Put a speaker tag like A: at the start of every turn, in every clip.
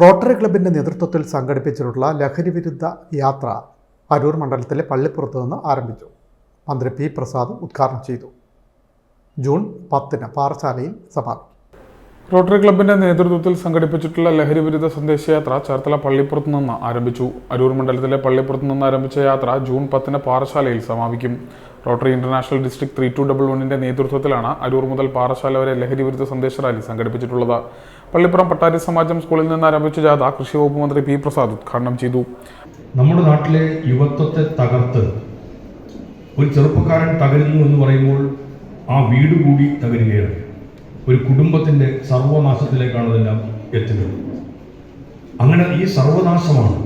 A: Rotary ക്ലബിന്റെ നേതൃത്വത്തിൽ സംഘടിപ്പിച്ചിട്ടുള്ള ലഹരിവിരുദ്ധ യാത്ര അരൂർ മണ്ഡലത്തിലെ പള്ളിപ്പുറത്ത് നിന്ന് ആരംഭിച്ചു. മന്ത്രി പി പ്രസാദ് ഉദ്ഘാടനം ചെയ്തു. ജൂൺ പത്തിന് പാറശാലയിൽ സമാപിക്കും
B: റോട്ടറി ക്ലബിന്റെ നേതൃത്വത്തിൽ സംഘടിപ്പിച്ചിട്ടുള്ള ലഹരിവിരുദ്ധ സന്ദേശയാത്ര ചേർത്തല പള്ളിപ്പുറത്ത് നിന്ന് ആരംഭിച്ചു. അരൂർ മണ്ഡലത്തിലെ പള്ളിപ്പുറത്ത് നിന്ന് ആരംഭിച്ച യാത്ര ജൂൺ പത്തിന് പാറശാലയിൽ സമാപിക്കും. Rotary international district three two double വണ്ണിന്റെ നേതൃത്വത്തിലാണ് അരൂർ മുതൽ പാറശാല വരെ ലഹരി വിരുദ്ധ സന്ദേശ റാലി സംഘടിപ്പിച്ചിട്ടുള്ളത്. പള്ളിപ്പുറം പട്ടാരി സമാജം സ്കൂളിൽ നിന്ന് ആരംഭിച്ച ജാഥ കൃഷി വകുപ്പ് മന്ത്രി പി പ്രസാദ് ഉദ്ഘാടനം ചെയ്തു.
C: നമ്മുടെ നാട്ടിലെ യുവത്വത്തെ തകർത്ത് ഒരു ചെറുപ്പക്കാരൻ തകരുന്നു എന്ന് പറയുമ്പോൾ ആ വീട് കൂടി തകരുകയാണ്. ഒരു കുടുംബത്തിന്റെ സർവനാശത്തിലേക്കാണ് അതെല്ലാം എത്തുന്നത്. അങ്ങനെ ഈ സർവനാശമാണ്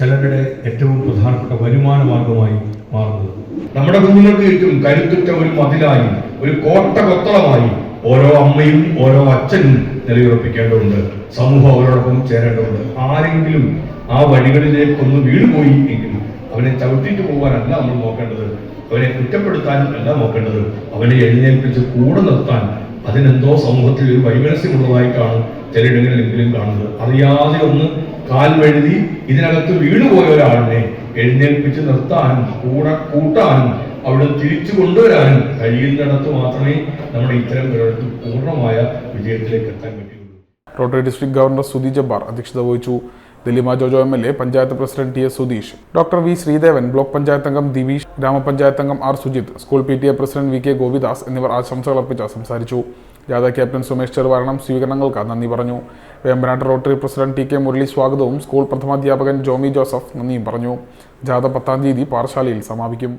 C: ചിലരുടെ ഏറ്റവും പ്രധാനപ്പെട്ട വരുമാന മാർഗമായി മാറുന്നത്. നമ്മുടെ കുഞ്ഞുങ്ങൾക്ക് ചുറ്റും കരുത്തുറ്റ ഒരു മതിലായി ഒരു കോട്ട കൊത്തളമായി ഓരോ അമ്മയും ഓരോ അച്ഛനും നിലയുറപ്പിക്കേണ്ടതുണ്ട്. സമൂഹം അവരോടൊപ്പം ചേരേണ്ടതുണ്ട്. ആരെങ്കിലും ആ വഴികളിലേക്കൊന്ന് വീണുപോയി എങ്കിൽ അവനെ ചവിട്ടിട്ട് പോകാനല്ല നമ്മൾ നോക്കേണ്ടത്. അവനെ കുറ്റപ്പെടുത്താനും അല്ല നോക്കേണ്ടത്. അവനെ എഴുന്നേൽപ്പിച്ച് കൂടെ നിർത്താൻ അതിനെന്തോ സമൂഹത്തിൽ ഒരു വൈമനസ്യമുള്ളതായിട്ടാണ് ചിലയിടങ്ങളിലെങ്കിലും കാണുന്നത്. അറിയാതെ ഒന്ന് കാൽ വഴുതി ഇതിനകത്ത് വീണുപോയ ഒരാളിനെ എഴുന്നേൽപ്പിച്ച് നിർത്താനും കൂടെ കൂട്ടാനും അവിടെ തിരിച്ചു കൊണ്ടുവരാനും കഴിയുന്നിടത്ത് മാത്രമേ നമ്മുടെ ഇത്തരം ഒരിടത്ത് പൂർണമായ വിജയത്തിലേക്ക് എത്താൻ പറ്റുള്ളൂ
B: rotary district governor Sudhi Jabbar അധ്യക്ഷത വഹിച്ചു. Daleema Jojo M L A panchayat president T S Sudheesh doctor V Sreedevan block panchayat അംഗം ദിവീഷ് ഗ്രാമപഞ്ചായത്ത് അംഗം R Sujith school P T A president V K Gopidas എന്നിവർ ആശംസകൾ അർപ്പിച്ച് സംസാരിച്ചു. ജാഥ ക്യാപ്റ്റൻ സുമേഷ് ചെറുവാരണം സ്വീകരണങ്ങൾക്ക് നന്ദി പറഞ്ഞു. Vembanad rotary president T K Murali സ്വാഗതവും സ്കൂൾ പ്രഥമാധ്യാപകൻ ജോമി ജോസഫ് നന്ദിയും പറഞ്ഞു. ജാഥ പത്താം തീയതി പാറശാലയിൽ സമാപിക്കും.